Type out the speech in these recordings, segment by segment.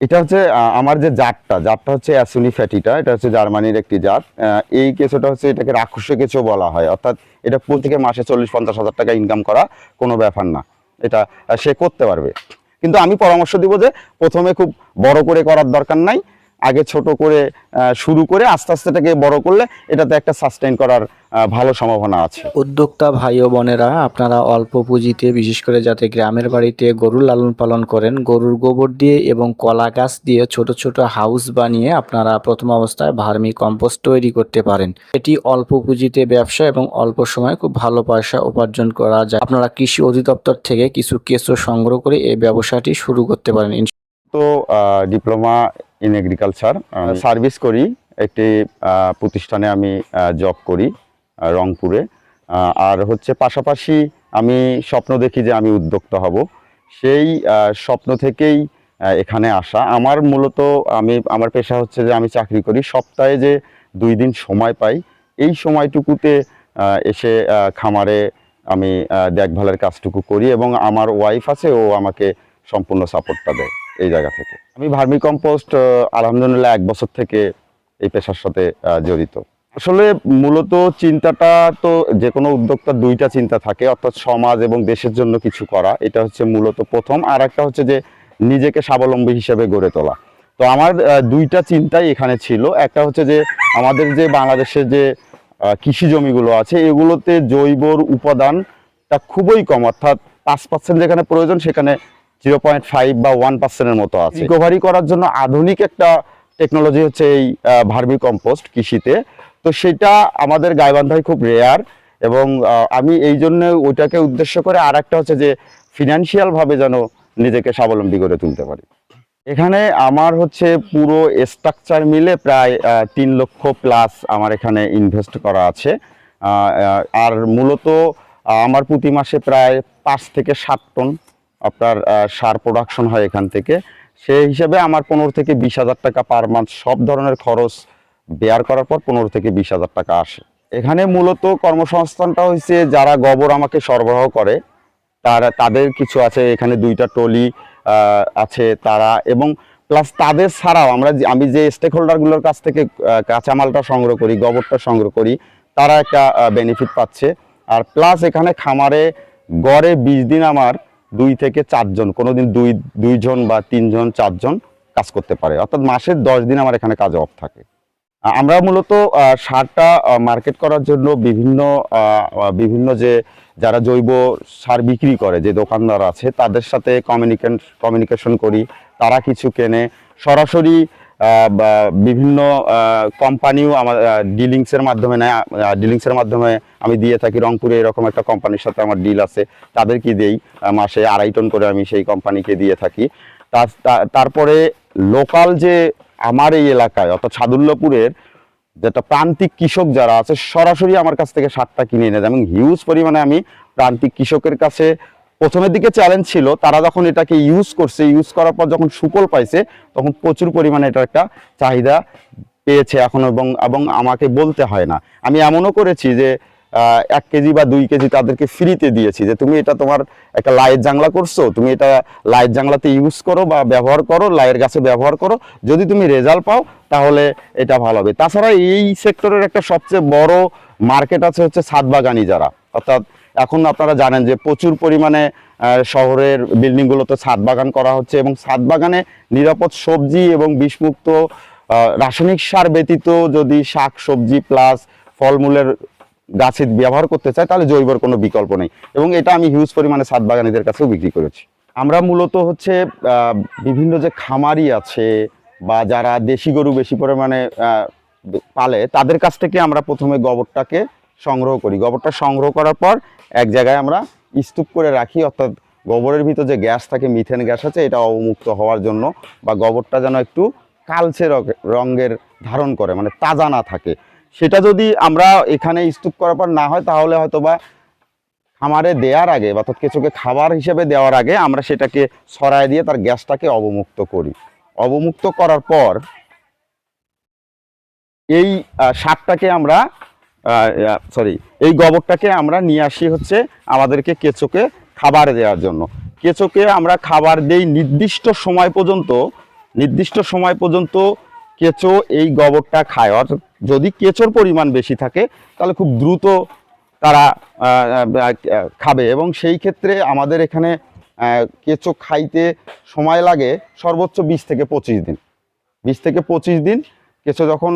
এটা হচ্ছে আমার যে জাতটা জাতটা হচ্ছে অ্যাসুনি ফ্যাটিটা, এটা হচ্ছে জার্মানির একটি জাত এই কেঁচোটা হচ্ছে এটাকে রাক্ষস কেঁচো বলা হয়। অর্থাৎ এটা থেকে মাসে চল্লিশ, পঞ্চাশ হাজার টাকা ইনকাম করা কোনো ব্যাপার না। এটা সে করতে পারবে। কিন্তু আমি পরামর্শ দিব যে প্রথমে খুব বড় করে করার দরকার নাই। আগে ছোট করে শুরু করে আস্তে আস্তে এটাকে বড় করলে এটাতে একটা সাস্টেইন করার ভালো সম্ভাবনা আছে। উদ্যোক্তা ভাই ও বোনেরা আপনারা অল্প পুঁজিতে বিশেষ করে যাতে গ্রামের বাড়িতে গরুর লালন পালন করেন গরুর গোবর দিয়ে এবং কলা গাছ দিয়ে ছোট ছোট হাউস বানিয়ে আপনারা প্রথম অবস্থায় ভার্মি কম্পোস্ট তৈরি করতে পারেন। এটি অল্প পুঁজিতে ব্যবসা এবং অল্প সময়ে খুব ভালো পয়সা উপার্জন করা যায়। আপনারা কৃষি অধিদপ্তর থেকে কিছু কেঁচো সংগ্রহ করে এই ব্যবসাটি শুরু করতে পারেন। তো ডিপ্লোমা ইন এগ্রিকালচার সার্ভিস করি একটি প্রতিষ্ঠানে আমি জব করি রংপুরে। আর হচ্ছে পাশাপাশি আমি স্বপ্ন দেখি যে আমি উদ্যোক্তা হব। সেই স্বপ্ন থেকেই এখানে আসা। আমার মূলত আমি আমার পেশা হচ্ছে যে আমি চাকরি করি। সপ্তাহে যে দুই দিন সময় পাই এই সময়টুকুতে এসে খামারে আমি দেখভালের কাজটুকু করি এবং আমার ওয়াইফ আছে ও আমাকে সম্পূর্ণ সাপোর্টটা দেয়। এই জায়গা থেকে। আমি ভার্মি কম্পোস্ট আলহামদুলিল্লাহ এক বছর থেকে এই পেশার সাথে জড়িত। আসলে মূলত চিন্তাটা তো যে কোনো উদ্যোক্তার দুইটা চিন্তা থাকে, অর্থাৎ সমাজ এবং দেশের জন্য কিছু করা। এটা হচ্ছে মূলত প্রথম। আর একটা হচ্ছে যে নিজেকে স্বাবলম্বী হিসেবে গড়ে তোলা। তো আমার দুইটা চিন্তাই এখানে ছিল। একটা হচ্ছে যে আমাদের যে বাংলাদেশের যে কৃষি জমিগুলো আছে, এগুলোতে জৈবর উপাদানটা খুবই কম। অর্থাৎ পাঁচ পার্সেন্ট যেখানে প্রয়োজন সেখানে জিরো পয়েন্ট ফাইভ বা ওয়ান পার্সেন্টের মতো আছে। রিকভারি করার জন্য আধুনিক একটা টেকনোলজি হচ্ছে এই ভার্মি কম্পোস্ট কৃষিতে। তো সেটা আমাদের গাইবান্ধায় খুব রেয়ার এবং আমি এই জন্য ওইটাকে উদ্দেশ্য করে আর একটা হচ্ছে যে ফিনান্সিয়ালভাবে যেন নিজেকে স্বাবলম্বী করে তুলতে পারি। এখানে আমার হচ্ছে পুরো স্ট্রাকচার মিলে প্রায় তিন লক্ষ প্লাস আমার এখানে ইনভেস্ট করা আছে। আর মূলত আমার প্রতি মাসে প্রায় পাঁচ থেকে সাত টন আপনার সার প্রোডাকশন হয় এখান থেকে। সেই হিসাবে আমার পনেরো থেকে বিশ হাজার টাকা পার মান্থ সব ধরনের খরচ বেয়ার করার পর পনেরো থেকে বিশ হাজার টাকা আসে। এখানে মূলত কর্মসংস্থানটা হয়েছে যারা গোবর আমাকে সরবরাহ করে, তারা, তাদের কিছু আছে, এখানে দুইটা টলি আছে তারা এবং প্লাস তাদের ছাড়াও আমরা আমি যে স্টেক হোল্ডারগুলোর কাছ থেকে কাঁচামালটা সংগ্রহ করি, গোবরটা সংগ্রহ করি, তারা একটা বেনিফিট পাচ্ছে। আর প্লাস এখানে খামারে গড়ে বিশ দিন আমার দুই থেকে চারজন কোনো দিন দুই, দুইজন বা তিনজন, চারজন কাজ করতে পারে। অর্থাৎ মাসের দশ দিন আমার এখানে কাজ অফ থাকে। আমরা মূলত সারটা মার্কেট করার জন্য বিভিন্ন বিভিন্ন যে যারা জৈব সার বিক্রি করে, যে দোকানদার আছে, তাদের সাথে কমিউনিকেশন কমিউনিকেশন করি। তারা কিছু কেনে। সরাসরি বিভিন্ন কোম্পানিও আমার ডিলিংসের মাধ্যমে নেয় ডিলিংসের মাধ্যমে আমি দিয়ে থাকি। রংপুরে এরকম একটা কোম্পানির সাথে আমার ডিল আছে, তাদেরকে দেই মাসে আড়াই টন করে আমি সেই কোম্পানিকে দিয়ে থাকি। তার- তারপরে লোকাল যে আমার এই এলাকায়, অর্থাৎ সাদুল্যপুরের যেটা প্রান্তিক কৃষক যারা আছে, সরাসরি আমার কাছ থেকে সারটা কিনে এনে দেয় এবং হিউজ পরিমাণে আমি প্রান্তিক কৃষকের কাছে প্রথমের দিকে চ্যালেঞ্জ ছিল, তারা যখন এটাকে ইউজ করছে ইউজ করার পর যখন সুফল পাইছে, তখন প্রচুর পরিমাণে এটা একটা চাহিদা পেয়েছে এখন এবং এবং আমাকে বলতে হয় না। আমি এমনও করেছি যে এক কেজি বা দুই কেজি তাদেরকে ফ্রিতে দিয়েছি যে, তুমি এটা তোমার একটা লাইয়ের জাংলা করছ, তুমি এটা লাইয়ের জাংলাতে ইউজ করো বা ব্যবহার করো লাইয়ের গাছে ব্যবহার করো। যদি তুমি রেজাল্ট পাও, তাহলে এটা ভালো হবে। তাছাড়া এই সেক্টরের একটা সবচেয়ে বড় মার্কেট আছে হচ্ছে ছাদ বাগানি যারা। অর্থাৎ এখন আপনারা জানেন যে প্রচুর পরিমাণে শহরের বিল্ডিংগুলোতে ছাদ বাগান করা হচ্ছে এবং ছাদ বাগানে নিরাপদ সবজি এবং বিষমুক্ত রাসায়নিক সার ব্যতীত যদি শাক, সবজি প্লাস ফলমূলের গাছে ব্যবহার করতে চায়, তাহলে জৈবর কোনো বিকল্প নেই। এবং এটা আমি হিউজ পরিমাণে ছাদ বাগানিদের কাছেও বিক্রি করেছি। আমরা মূলত হচ্ছে বিভিন্ন যে খামারি আছে বা যারা দেশি গরু বেশি পরিমাণে পালে, তাদের কাছ থেকে আমরা প্রথমে গোবরটাকে সংগ্রহ করি। গোবরটা সংগ্রহ করার পর এক জায়গায় আমরা স্তূপ করে রাখি, অর্থাৎ গোবরের ভিতর যে গ্যাস থাকে, মিথেন গ্যাস আছে, এটা অবমুক্ত হওয়ার জন্য বা গোবরটা যেন একটু কালচে রঙে- রঙের ধারণ করে মানে তাজা না থাকে। সেটা যদি আমরা এখানে স্তূপ করার পর না হয়, তাহলে হয়তো বা খামারে দেওয়ার আগে অর্থাৎ কিছুকে খাবার হিসেবে দেওয়ার আগে আমরা সেটাকে ছড়ায় দিয়ে তার গ্যাসটাকে অবমুক্ত করি। অবমুক্ত করার পর এই সারটাকে আমরা সরি এই গোবরটাকে আমরা নিয়ে আসি হচ্ছে আমাদেরকে কেঁচোকে খাবার দেওয়ার জন্য। কেঁচোকে আমরা খাবার দেই নির্দিষ্ট সময় পর্যন্ত, নির্দিষ্ট সময় পর্যন্ত কেঁচো এই গোবরটা খায়। অর্থাৎ যদি কেঁচোর পরিমাণ বেশি থাকে, তাহলে খুব দ্রুত তারা খাবে এবং সেই ক্ষেত্রে আমাদের এখানে কেঁচো খাইতে সময় লাগে সর্বোচ্চ বিশ থেকে পঁচিশ দিন। বিশ থেকে পঁচিশ দিন কেঁচো যখন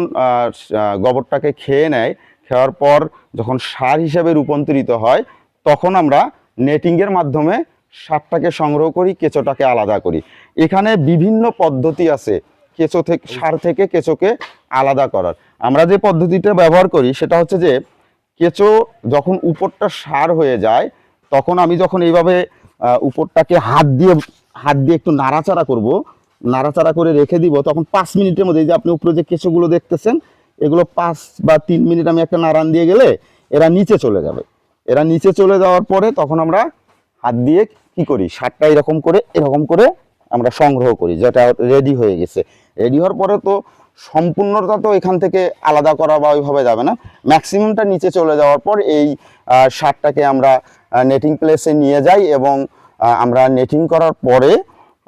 গোবরটাকে খেয়ে নেয় খাওয়ার পর যখন সার হিসেবে রূপান্তরিত হয়, তখন আমরা নেটিংয়ের মাধ্যমে সারটাকে সংগ্রহ করি, কেঁচোটাকে আলাদা করি। এখানে বিভিন্ন পদ্ধতি আছে কেঁচো থেকে, সার থেকে কেঁচোকে আলাদা করার। আমরা যে পদ্ধতিটা ব্যবহার করি, সেটা হচ্ছে যে কেঁচো যখন উপরটা সার হয়ে যায়, তখন আমি যখন এইভাবে উপরটাকে হাত দিয়ে হাত দিয়ে একটু নাড়াচাড়া করব, নাড়াচাড়া করে রেখে দিব, তখন পাঁচ মিনিটের মধ্যে যে আপনি উপরে যে কেঁচোগুলো দেখতেছেন এগুলো পাঁচ বা তিন মিনিট আমি একটা নাড়ান দিয়ে গেলে এরা নিচে চলে যাবে। এরা নিচে চলে যাওয়ার পরে তখন আমরা হাত দিয়ে কি করি? সারটা এরকম করে এরকম করে আমরা সংগ্রহ করি, যেটা রেডি হয়ে গেছে। রেডি হওয়ার পরে তো সম্পূর্ণটা তো এখান থেকে আলাদা করা বা ওইভাবে যাবে না। ম্যাক্সিমামটা নিচে চলে যাওয়ার পর এই সারটাকে আমরা নেটিং প্লেসে নিয়ে যাই এবং আমরা নেটিং করার পরে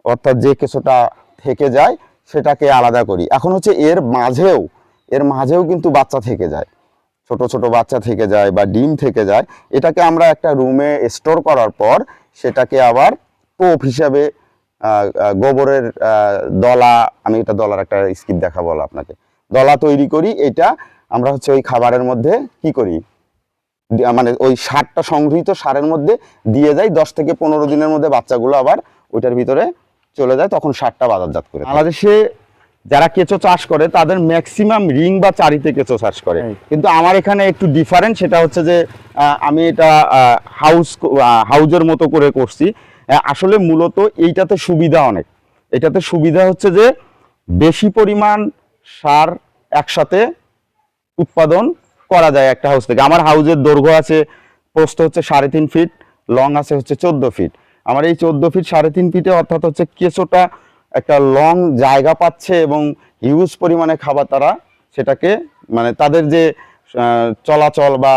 অর্থাৎ যে কেঁচোটা থেকে যায় সেটাকে আলাদা করি। এখন হচ্ছে এর মাঝেও এর মাঝেও কিন্তু বাচ্চা থেকে যায়। ছোট ছোট বাচ্চা থেকে যায় বা ডিম থেকে যায়, এটাকে আমরা একটা রুমে স্টোর করার পর সেটাকে আবার টোপ হিসাবে গোবরের দলা, আমি এটা দলার একটা স্কিপ দেখা বলো আপনাকে। দলা তৈরি করি, এটা আমরা হচ্ছে ওই খাবারের মধ্যে কি করি? মানে ওই সারটা সংগৃহীত সারের মধ্যে দিয়ে যাই, দশ থেকে পনেরো দিনের মধ্যে বাচ্চাগুলো আবার ওইটার ভিতরে চলে যায়, তখন সারটা বাজারজাত করে বাংলাদেশে যারা কেঁচো চাষ করে তাদের ম্যাক্সিমাম রিং বা চারিতে কেঁচো চাষ করে। কিন্তু আমার এখানে একটু ডিফারেন্ট সেটা হচ্ছে যে আমি এটা হাউস হাউজের মতো করে করছি। আসলে মূলত এইটাতে সুবিধা অনেক। এটাতে সুবিধা হচ্ছে যে বেশি পরিমাণ সার একসাথে উৎপাদন করা যায় একটা হাউস থেকে। আমার হাউজের দৈর্ঘ্য আছে প্রস্থ হচ্ছে সাড়ে তিন ফিট লং আছে হচ্ছে চোদ্দ ফিট আমার এই চোদ্দ ফিট সাড়ে তিন ফিটে অর্থাৎ হচ্ছে কেঁচোটা একটা লং জায়গা পাচ্ছে এবং হিউজ পরিমাণে খাবার তারা সেটাকে মানে তাদের যে চলাচল বা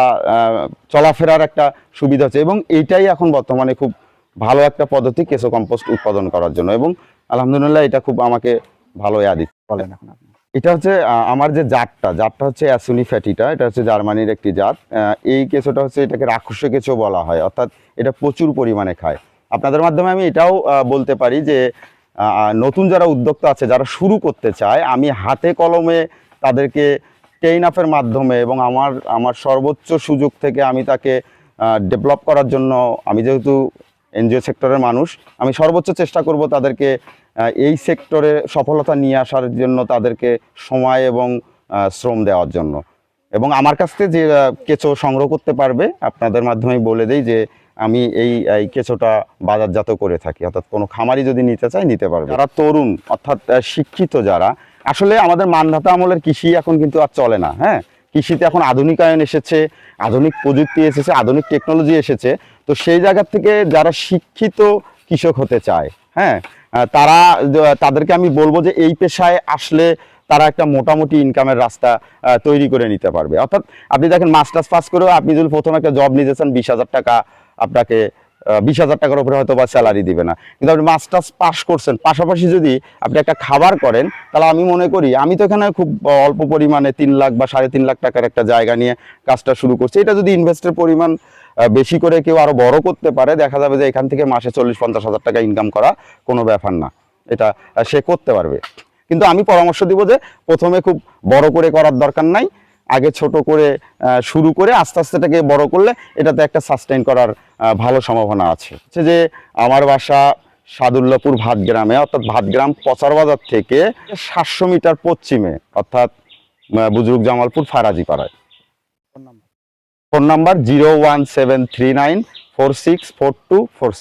চলাফেরার একটা সুবিধা হচ্ছে এবং এইটাই এখন বর্তমানে খুব ভালো একটা পদ্ধতি কেঁচো কম্পোস্ট উৎপাদন করার জন্য এবং আলহামদুলিল্লাহ এটা খুব আমাকে ভালো ইয়া দিচ্ছে। বলেন এখন এটা হচ্ছে আমার যে জাতটা জাতটা হচ্ছে অ্যাসুনি ফ্যাটিটা এটা হচ্ছে জার্মানির একটি জাত। এই কেঁচোটা হচ্ছে এটাকে রাক্ষসে কেঁচো বলা হয় অর্থাৎ এটা প্রচুর পরিমাণে খায়। আপনাদের মাধ্যমে আমি এটাও বলতে পারি যে নতুন যারা উদ্যোক্তা আছে, যারা শুরু করতে চায়, আমি হাতে কলমে তাদেরকে ট্রেন আপের মাধ্যমে এবং আমার আমার সর্বোচ্চ সুযোগ থেকে আমি তাকে ডেভেলপ করার জন্য আমি যেহেতু এনজিও সেক্টরের মানুষ, আমি সর্বোচ্চ চেষ্টা করব তাদেরকে এই সেক্টরে সফলতা নিয়ে আসার জন্য তাদেরকে সময় এবং শ্রম দেওয়ার জন্য। এবং আমার কাছ থেকে যে কেঁচো সংগ্রহ করতে পারবে, আপনাদের মাধ্যমে বলে দেই যে আমি এই এই কেঁচোটা বাজারজাত করে থাকি। অর্থাৎ কোনো খামারি যদি নিতে চায়, নিতে পারবে। যারা তরুণ, অর্থাৎ শিক্ষিত যারা, আসলে আমাদের মানধাতা আমলের কৃষি এখন কিন্তু আর চলে না হ্যাঁ? কৃষিতে এখন আধুনিকায়ন এসেছে, আধুনিক প্রযুক্তি এসেছে, আধুনিক টেকনোলজি এসেছে। তো সেই জায়গা থেকে যারা শিক্ষিত কৃষক হতে চায় হ্যাঁ তারা তাদেরকে আমি বলব যে এই পেশায় আসলে তারা একটা মোটামুটি ইনকামের রাস্তা তৈরি করে নিতে পারবে। অর্থাৎ, আপনি দেখেন মাস্টার্স পাস করেও আপনি যদি প্রথমে একটা জব নিতেছেন বিশ হাজার টাকা আপনাকে বিশ হাজার টাকার উপরে হয়তো বা স্যালারি দিবে না। কিন্তু আপনি মাস্টার্স পাস করছেন, পাশাপাশি যদি আপনি একটা খাবার করেন, তাহলে আমি মনে করি, আমি তো এখানে খুব অল্প পরিমাণে তিন লাখ বা সাড়ে তিন লাখ টাকার একটা জায়গা নিয়ে কাজটা শুরু করছি। এটা যদি ইনভেস্টের পরিমাণ বেশি করে কেউ আরও বড় করতে পারে, দেখা যাবে যে এখান থেকে মাসে চল্লিশ পঞ্চাশ হাজার টাকা ইনকাম করা কোনো ব্যাপার না। এটা সে করতে পারবে। কিন্তু আমি পরামর্শ দিব যে প্রথমে খুব বড় করে করার দরকার নাই আগে ছোট করে শুরু করে আস্তে আস্তে এটাকে বড় করলে এটাতে একটা সাস্টেইন করার ভালো সম্ভাবনা আছে। হচ্ছে যে আমার বাসা সাদুল্লাপুর ভাতগ্রামে অর্থাৎ ভাতগ্রাম পচার বাজার থেকে সাতশো মিটার পশ্চিমে অর্থাৎ বুজরুক জামালপুর ফারাজি পাড়ায় phone number zero one seven three nine four six four two four